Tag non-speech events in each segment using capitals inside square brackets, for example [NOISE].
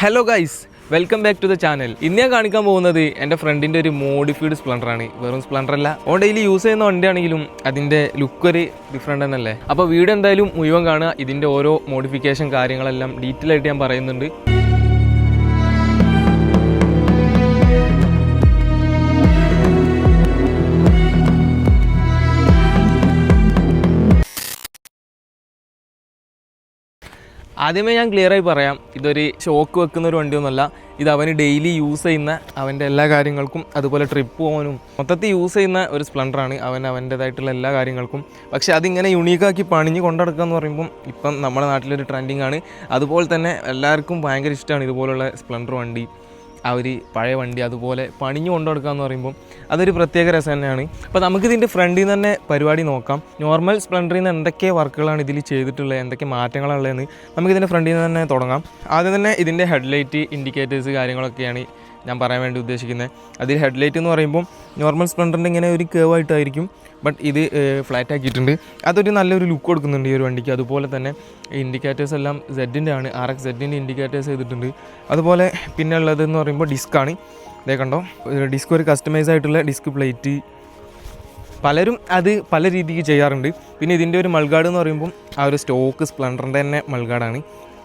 Hello guys welcome back to the channel ഇന്ന് ഞാൻ കാണിക്കാൻ പോകുന്നത് എന്റെ ഫ്രണ്ടിന്റെ ഒരു മോഡിഫൈഡ് സ്പ്ലൻഡറാണ് വെറും സ്പ്ലണ്ടർ അല്ല ഓൺ ഡെയിലി യൂസ് ചെയ്യുന്ന വണ്ടിയാണെങ്കിലും അതിന്റെ ലുക്ക് ഒരു ഡിഫറെന്റ് തന്നെയല്ലേ? അപ്പോൾ വീട് എന്തായാലും മുഴുവൻ കാണുക. ഇതിന്റെ ഓരോ മോഡിഫിക്കേഷൻ കാര്യങ്ങളെല്ലാം ഡീറ്റെയിൽ ആയിട്ട് ഞാൻ പറയുന്നുണ്ട്. ആദ്യമേ ഞാൻ ക്ലിയർ ആയി പറയാം ഇതൊരു ഷോക്ക് വെക്കുന്ന ഒരു വണ്ടിയൊന്നുമല്ല. ഇത് അവന് ഡെയിലി യൂസ് ചെയ്യുന്ന അവന്റെ എല്ലാ കാര്യങ്ങൾക്കും അതുപോലെ ട്രിപ്പ് പോകാനും മൊത്തത്തിൽ യൂസ് ചെയ്യുന്ന ഒരു സ്പ്ലൻഡറാണ് അവൻ അവന്റേതായിട്ടുള്ള എല്ലാ കാര്യങ്ങൾക്കും. പക്ഷേ അതിങ്ങനെ യുണീക്കാക്കി പണിഞ്ഞ് കൊണ്ടെടുക്കുക എന്ന് പറയുമ്പം ഇപ്പം നമ്മുടെ നാട്ടിലൊരു ട്രെൻഡിങ് ആണ്. അതുപോലെ തന്നെ എല്ലാവർക്കും ഭയങ്കര ഇഷ്ടമാണ് ഇതുപോലുള്ള സ്പ്ലണ്ടർ വണ്ടി. ആ ഒരു പഴയ വണ്ടി അതുപോലെ പണിഞ്ഞു കൊണ്ടുകൊടുക്കുക എന്ന് പറയുമ്പോൾ അതൊരു പ്രത്യേക രസം തന്നെയാണ്. അപ്പോൾ നമുക്കിതിന്റെ ഫ്രണ്ടിൽ നിന്ന് തന്നെ പരിപാടി നോക്കാം. നോർമൽ സ്പ്ലൻഡറിൽ നിന്ന് എന്തൊക്കെ വർക്കുകളാണ് ഇതിൽ ചെയ്തിട്ടുള്ളത് എന്തൊക്കെ മാറ്റങ്ങളാണ് മാറ്റങ്ങളുള്ളതെന്ന് നമുക്കിതിന്റെ ഫ്രണ്ടിൽ നിന്ന് തന്നെ തുടങ്ങാം. ആദ്യം തന്നെ ഇതിന്റെ ഹെഡ്ലൈറ്റ് ഇൻഡിക്കേറ്റേഴ്സ് കാര്യങ്ങളൊക്കെയാണ് ഞാൻ പറയാൻ വേണ്ടി ഉദ്ദേശിക്കുന്നത്. അതിൽ ഹെഡ്ലൈറ്റ് എന്ന് പറയുമ്പോൾ നോർമൽ സ്പ്ലൻഡറിന്റെ ഇങ്ങനെ ഒരു കേവ് ആയിട്ടായിരിക്കും. ബട്ട് ഇത് ഫ്ലാറ്റ് ആക്കിയിട്ടുണ്ട്. അതൊരു നല്ലൊരു ലുക്ക് കൊടുക്കുന്നുണ്ട് ഈ ഒരു വണ്ടിക്ക്. അതുപോലെ തന്നെ ഇൻഡിക്കേറ്റേഴ്സ് എല്ലാം സെഡിന്റെ ആണ്. ആർ എക്സ് സെഡിന്റെ ഇൻഡിക്കേറ്റേഴ്സ് ചെയ്തിട്ടുണ്ട്. അതുപോലെ പിന്നെ ഉള്ളതെന്ന് പറയുമ്പോൾ ഡിസ്ക്കാണ് ഇതേ കണ്ടോ? ഡിസ്ക് ഒരു കസ്റ്റമൈസ് ആയിട്ടുള്ള ഡിസ്ക് പ്ലേറ്റ് പലരും അത് പല രീതിക്ക് ചെയ്യാറുണ്ട്. പിന്നെ ഇതിന്റെ ഒരു മൾഗാഡ് എന്ന് പറയുമ്പോൾ ആ ഒരു സ്റ്റോക്ക് സ്പ്ലൻഡറിന്റെ തന്നെ മൾഗാഡാണ്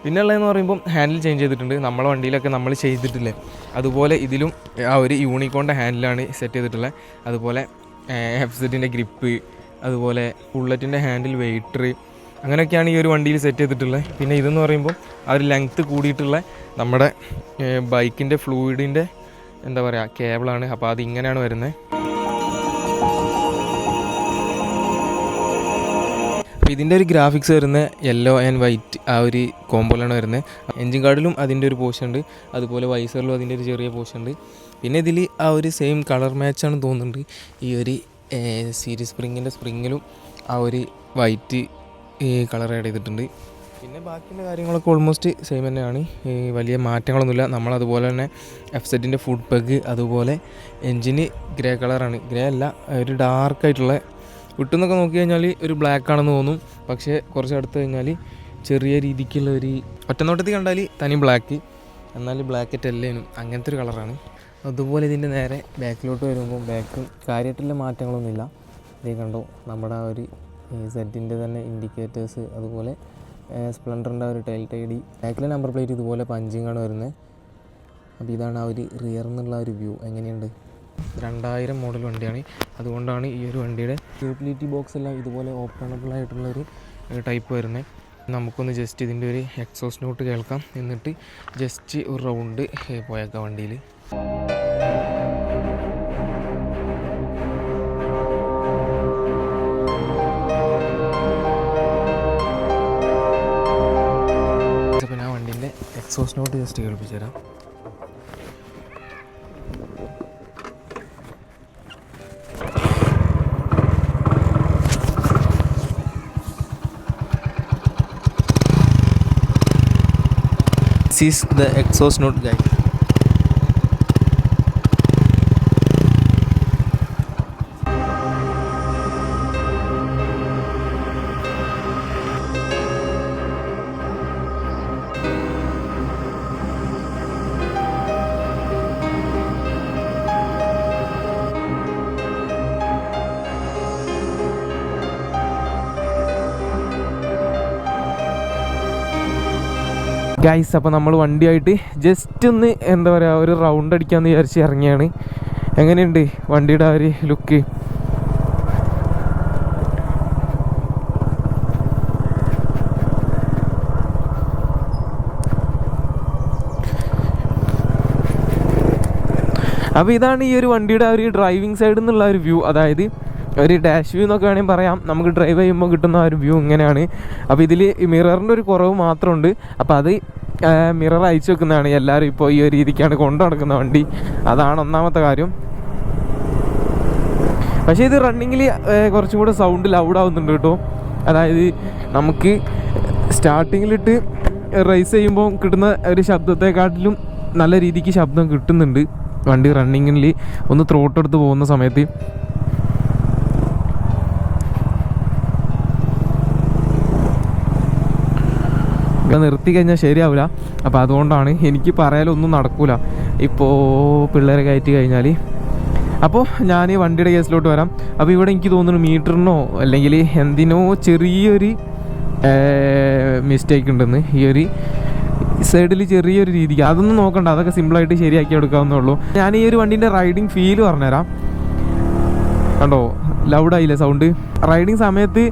പിന്നെ ഉള്ളതെന്ന് പറയുമ്പോൾ ഹാൻഡിൽ ചേഞ്ച് ചെയ്തിട്ടുണ്ട്. നമ്മളെ വണ്ടിയിലൊക്കെ നമ്മൾ ചെയ്തിട്ടില്ലേ? അതുപോലെ ഇതിലും ആ ഒരു യൂണിക്കോണിന്റെ ഹാൻഡിലാണ് സെറ്റ് ചെയ്തിട്ടുള്ളത്. അതുപോലെ എഫ് സെറ്റിന്റെ ഗ്രിപ്പ് അതുപോലെ ബുള്ളറ്റിന്റെ ഹാൻഡിൽ വെയിറ്റർ അങ്ങനെയൊക്കെയാണ് ഈ ഒരു വണ്ടിയിൽ സെറ്റ് ചെയ്തിട്ടുള്ളത്. പിന്നെ ഇതെന്ന് പറയുമ്പോൾ ആ ഒരു ലെങ്ത്ത് കൂടിയിട്ടുള്ള നമ്മുടെ ബൈക്കിന്റെ ഫ്ലൂയിഡിന്റെ എന്താ പറയുക കേബിളാണ് അപ്പോൾ അത് ഇങ്ങനെയാണ് വരുന്നത്. അപ്പോൾ ഇതിന്റെ ഒരു ഗ്രാഫിക്സ് വരുന്നത് യെല്ലോ ആൻഡ് വൈറ്റ് ആ ഒരു കോമ്പോലാണ് വരുന്നത്. എൻജിൻ കാർഡിലും അതിന്റെ ഒരു പോർഷൻ ഉണ്ട്. അതുപോലെ വൈസറിലും അതിന്റെ ഒരു ചെറിയ പോർഷൻ ഉണ്ട്. പിന്നെ ഇതിൽ ആ ഒരു സെയിം കളർ മാച്ചാണ് തോന്നുന്നുണ്ട്. ഈ ഒരു സീരീസ് സ്പ്രിങ്ങിന്റെ സ്പ്രിങ്ങിലും ആ ഒരു വൈറ്റ് കളർ ആഡ് ചെയ്തിട്ടുണ്ട്. പിന്നെ ബാക്കിയുള്ള കാര്യങ്ങളൊക്കെ ഓൾമോസ്റ്റ് സെയിം തന്നെയാണ്. വലിയ മാറ്റങ്ങളൊന്നുമില്ല. നമ്മളതുപോലെ തന്നെ എഫ് സെറ്റിന്റെ ഫുഡ് പെഗ് അതുപോലെ എൻജിന് ഗ്രേ കളറാണ് ഗ്രേ അല്ല ഒരു ഡാർക്കായിട്ടുള്ള വിട്ടുന്നൊക്കെ നോക്കി കഴിഞ്ഞാൽ ഒരു ബ്ലാക്ക് ആണെന്ന് തോന്നും. പക്ഷേ കുറച്ച് അടുത്ത് കഴിഞ്ഞാൽ ചെറിയ രീതിക്കുള്ള ഒരു ഒറ്റനോട്ടത്തിൽ കണ്ടാൽ തനി ബ്ലാക്ക് എന്നാൽ ബ്ലാക്കറ്റ് അല്ലേനും അങ്ങനത്തെ ഒരു കളറാണ് അതുപോലെ ഇതിന്റെ നേരെ ബാക്കിലോട്ട് വരുമ്പോൾ ബാക്ക് കാര്യമായിട്ടുള്ള മാറ്റങ്ങളൊന്നുമില്ല. ഇതേ കണ്ടോ നമ്മുടെ ഒരു സെറ്റിന്റെ തന്നെ ഇൻഡിക്കേറ്റേഴ്സ് അതുപോലെ സ്പ്ലെൻഡറിന്റെ ഒരു ടൈൽ ടൈഡി ബാക്കിലെ നമ്പർ പ്ലേറ്റ് ഇതുപോലെ പഞ്ചിങ്ങാണ് വരുന്നത് അപ്പോൾ ഇതാണ് ആ ഒരു റിയർ എന്നുള്ള ഒരു വ്യൂ എങ്ങനെയുണ്ട്? രണ്ടായിരം മോഡൽ വണ്ടിയാണ്. അതുകൊണ്ടാണ് ഈ ഒരു വണ്ടിയുടെ യൂട്ടിലിറ്റി ബോക്സ് എല്ലാം ഇതുപോലെ ഓപ്പണബിൾ ആയിട്ടുള്ളൊരു ടൈപ്പ് വരുന്നത് നമുക്കൊന്ന് ജസ്റ്റ് ഇതിന്റെ ഒരു എക്സോസ് നോട്ട് കേൾക്കാം. എന്നിട്ട് ജസ്റ്റ് ഒരു റൗണ്ട് പോയേക്കാം വണ്ടിയിൽ എക്സോസ് നോട്ട് ജസ്റ്റ് കേൾപ്പിച്ചു തരാം sees the exhaust note guide. Guys അപ്പോൾ നമ്മൾ വണ്ടിയായിട്ട് ജസ്റ്റ് ഒന്ന് എന്താ പറയുക ഒരു റൗണ്ട് അടിക്കാമെന്ന് വിചാരിച്ച് ഇറങ്ങിയാണ്. എങ്ങനെയുണ്ട് വണ്ടിയുടെ ആ ഒരു ലുക്ക് അപ്പോൾ ഇതാണ് ഈ ഒരു വണ്ടിയുടെ ആ ഒരു ഡ്രൈവിംഗ് സൈഡിൽ നിന്നുള്ള ഒരു വ്യൂ അതായത് ഒരു ഡാഷ് വ്യൂ എന്നൊക്കെ വേണമെങ്കിൽ പറയാം. നമുക്ക് ഡ്രൈവ് ചെയ്യുമ്പോൾ കിട്ടുന്ന ആ ഒരു വ്യൂ ഇങ്ങനെയാണ്. അപ്പോൾ ഇതിൽ മിററിന്റെ ഒരു കുറവ് മാത്രമുണ്ട്. അപ്പോൾ അത് മിറർ അയച്ചു വെക്കുന്നതാണ്. എല്ലാവരും ഇപ്പോൾ ഈ ഒരു രീതിക്കാണ് കൊണ്ടു നടക്കുന്ന വണ്ടി. അതാണ് ഒന്നാമത്തെ കാര്യം. പക്ഷേ ഇത് റണ്ണിങ്ങിൽ കുറച്ചും കൂടെ സൗണ്ട് ലൗഡ് ആവുന്നുണ്ട് കേട്ടോ. അതായത് നമുക്ക് സ്റ്റാർട്ടിങ്ങിലിട്ട് റേസ് ചെയ്യുമ്പോൾ കിട്ടുന്ന ഒരു ശബ്ദത്തെക്കാട്ടിലും നല്ല രീതിക്ക് ശബ്ദം കിട്ടുന്നുണ്ട് വണ്ടി റണ്ണിങ്ങിൽ ഒന്ന് ത്രോട്ടെടുത്ത് പോകുന്ന സമയത്ത്. ഇവിടെ നിർത്തി കഴിഞ്ഞാൽ ശരിയാവില്ല. അപ്പോൾ അതുകൊണ്ടാണ് എനിക്ക് പറയാലൊന്നും നടക്കൂല. ഇപ്പോൾ പിള്ളേരെ കയറ്റി കഴിഞ്ഞാൽ അപ്പോൾ ഞാൻ ഈ വണ്ടിയുടെ കേസിലോട്ട് വരാം. അപ്പോൾ ഇവിടെ എനിക്ക് തോന്നുന്നു മീറ്ററിനോ അല്ലെങ്കിൽ എന്തിനോ ചെറിയൊരു മിസ്റ്റേക്ക് ഉണ്ടെന്ന്. ഈ ഒരു സൈഡിൽ ചെറിയൊരു രീതിക്ക്. അതൊന്നും നോക്കണ്ട. അതൊക്കെ സിമ്പിളായിട്ട് ശരിയാക്കി എടുക്കാവുന്നേ ഉള്ളൂ. ഞാൻ ഈ ഒരു വണ്ടീന്റെ റൈഡിങ് ഫീൽ പറഞ്ഞുതരാം. കണ്ടോ? ലൗഡായില്ലേ സൗണ്ട് റൈഡിങ് സമയത്ത്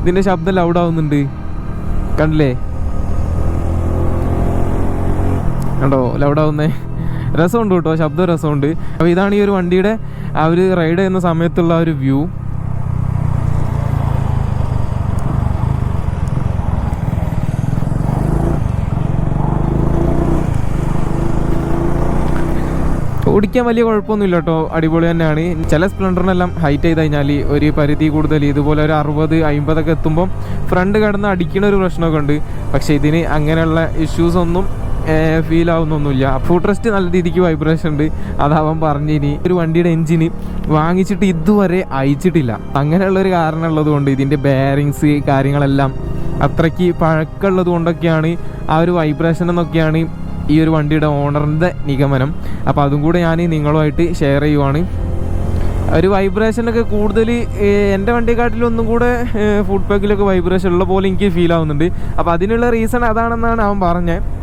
ഇതിന്റെ ശബ്ദം ലൗഡാവുന്നുണ്ട് കണ്ടില്ലേ? കണ്ടോ? ലൗഡാവുന്നേ. രസമുണ്ട് കേട്ടോ ശബ്ദം രസമുണ്ട്. അപ്പോൾ ഇതാണ് ഈ ഒരു വണ്ടിയുടെ ഒരു റൈഡ് ചെയ്യുന്ന സമയത്തുള്ള ഒരു വ്യൂ ഓടിക്കാൻ വലിയ കുഴപ്പമൊന്നുമില്ല കേട്ടോ അടിപൊളി തന്നെയാണ്. ചില സ്പ്ലെൻഡറിനെല്ലാം ഹൈറ്റ് ചെയ്ത് കഴിഞ്ഞാൽ ഒരു പരിധി കൂടുതൽ ഇതുപോലെ ഒരു അറുപത് അമ്പതൊക്കെ എത്തുമ്പോൾ ഫ്രണ്ട് കിടന്ന് അടിക്കുന്ന ഒരു പ്രശ്നമൊക്കെ ഉണ്ട്. പക്ഷേ ഇതിന് അങ്ങനെയുള്ള ഇഷ്യൂസ് ഒന്നും ഫീൽ ആവുന്നൊന്നുമില്ല. ഫുട്രസ്റ്റ് നല്ല രീതിക്ക് വൈബ്രേഷൻ ഉണ്ട്. അതാവാൻ പറഞ്ഞിനി. ഒരു വണ്ടിയുടെ എഞ്ചിന് വാങ്ങിച്ചിട്ട് ഇതുവരെ അയച്ചിട്ടില്ല. അങ്ങനെയുള്ളൊരു കാരണം ഉള്ളത് കൊണ്ട് ഇതിന്റെ ബെയറിങ്സ് കാര്യങ്ങളെല്ലാം അത്രയ്ക്ക് പഴക്കമുള്ളത് കൊണ്ടൊക്കെയാണ് ആ ഒരു വൈബ്രേഷൻ എന്നൊക്കെയാണ് ഈ ഒരു വണ്ടിയുടെ ഓണറിന്റെ നിഗമനം. അപ്പോൾ അതും കൂടെ ഞാൻ നിങ്ങളുമായിട്ട് ഷെയർ ചെയ്യുവാണ്. ഒരു വൈബ്രേഷനൊക്കെ കൂടുതൽ എന്റെ വണ്ടിയെക്കാട്ടിലും ഒന്നും കൂടെ ഫുഡ് പാക്കിലൊക്കെ വൈബ്രേഷൻ ഉള്ള പോലെ എനിക്ക് ഫീൽ ആവുന്നുണ്ട്. അപ്പോൾ അതിനുള്ള റീസൺ അതാണെന്നാണ് അവൻ പറഞ്ഞത്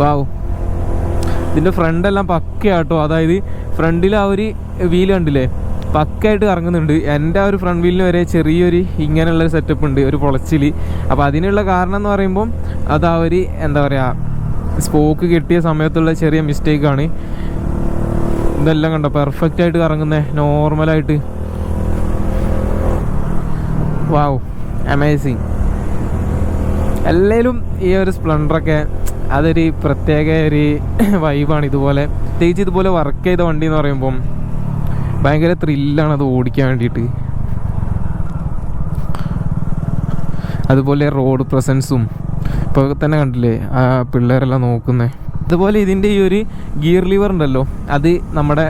വാവ്. ഇതിന്റെ ഫ്രണ്ടെല്ലാം പക്കയാട്ടോ. അതായത് ഫ്രണ്ടിൽ ആ ഒരു വീൽ കണ്ടില്ലേ? പക്കായിട്ട് കറങ്ങുന്നുണ്ട്. എന്റെ ആ ഒരു ഫ്രണ്ട് വീലിന് വരെ ചെറിയൊരു ഇങ്ങനെയുള്ള ഒരു സെറ്റപ്പ് ഉണ്ട് ഒരു പൊളച്ചിൽ അപ്പോൾ അതിനുള്ള കാരണം എന്ന് പറയുമ്പം അത് ആ ഒരു എന്താ പറയുക സ്പോക്ക് കിട്ടിയ സമയത്തുള്ള ചെറിയ മിസ്റ്റേക്കാണ് ഇതെല്ലാം കണ്ടോ? പെർഫെക്റ്റ് ആയിട്ട് കറങ്ങുന്നേ നോർമലായിട്ട് വാവ്. അമേസിങ് എല്ലാവരും ഈ ഒരു സ്പ്ലെൻഡറൊക്കെ അതൊരു പ്രത്യേക ഒരു [CLEARS THROAT] വൈബാണ് ഇതുപോലെ പ്രത്യേകിച്ച് ഇതുപോലെ വർക്ക് ചെയ്ത വണ്ടി എന്ന് പറയുമ്പം ഭയങ്കര ത്രില്ലാണ് അത് ഓടിക്കാൻ വേണ്ടിയിട്ട്. അതുപോലെ റോഡ് പ്രസൻസും ഇപ്പോൾ തന്നെ കണ്ടില്ലേ ആ പിള്ളേരെല്ലാം നോക്കുന്നേ? അതുപോലെ ഇതിന്റെ ഈ ഒരു ഗിയർ ലിവർ ഉണ്ടല്ലോ അത് നമ്മുടെ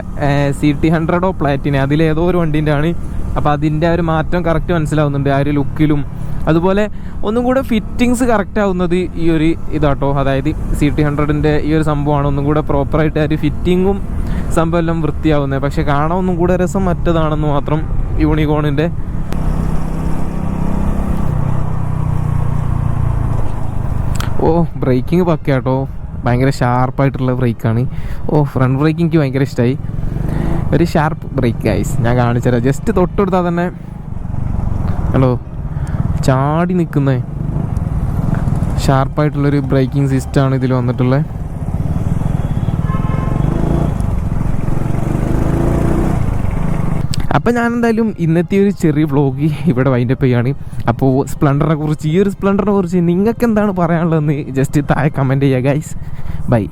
സി ടി ഹൺഡ്രഡോ പ്ലാറ്റിനെ അതിലേതോ ഒരു വണ്ടീന്റെ ആണ്. അപ്പോൾ അതിന്റെ ആ ഒരു മാറ്റം കറക്റ്റ് മനസ്സിലാവുന്നുണ്ട് ആ ഒരു ലുക്കിലും അതുപോലെ ഒന്നും കൂടെ ഫിറ്റിങ്സ് കറക്റ്റ് ആവുന്നത് ഈ ഒരു ഇതാട്ടോ അതായത് സി ടി ഹൺഡ്രഡിന്റെ ഈ ഒരു സംഭവമാണ്. ഒന്നും കൂടെ പ്രോപ്പറായിട്ട് ആ ഒരു ഫിറ്റിങ്ങും സംഭവം എല്ലാം വൃത്തിയാവുന്നത്. പക്ഷേ കാണാൻ ഒന്നും കൂടെ രസം മറ്റതാണെന്ന് മാത്രം യൂണിക്കോണിന്റെ ഓ ബ്രേക്കിംഗ് പക്കയാട്ടോ. ഭയങ്കര ഷാർപ്പായിട്ടുള്ള ബ്രേക്കാണ് ഓ ഫ്രണ്ട് ബ്രേക്ക് എനിക്ക് ഭയങ്കര ഇഷ്ടമായി ഒരു ഷാർപ്പ് ബ്രേക്ക് ഗൈസ് ഞാൻ കാണിച്ചുതരാം ജസ്റ്റ് തൊട്ടെടുത്താൽ തന്നെ ഹലോ ചാടി നിൽക്കുന്നേ. ഷാർപ്പായിട്ടുള്ളൊരു ബ്രേക്കിംഗ് സിസ്റ്റമാണ് ഇതിൽ വന്നിട്ടുള്ളത് അപ്പം ഞാൻ എന്തായാലും ഇന്നത്തെ ഒരു ചെറിയ വ്ളോഗ് ഇവിടെ വൈൻഡപ്പ് ചെയ്യാണ്. അപ്പോൾ സ്പ്ലണ്ടറിനെ കുറിച്ച് ഈ ഒരു സ്പ്ലണ്ടറിനെ കുറിച്ച് നിങ്ങൾക്ക് എന്താണ് പറയാനുള്ളതെന്ന് ജസ്റ്റ് താഴെ കമന്റ് ചെയ്യുക ഗൈസ് ബൈ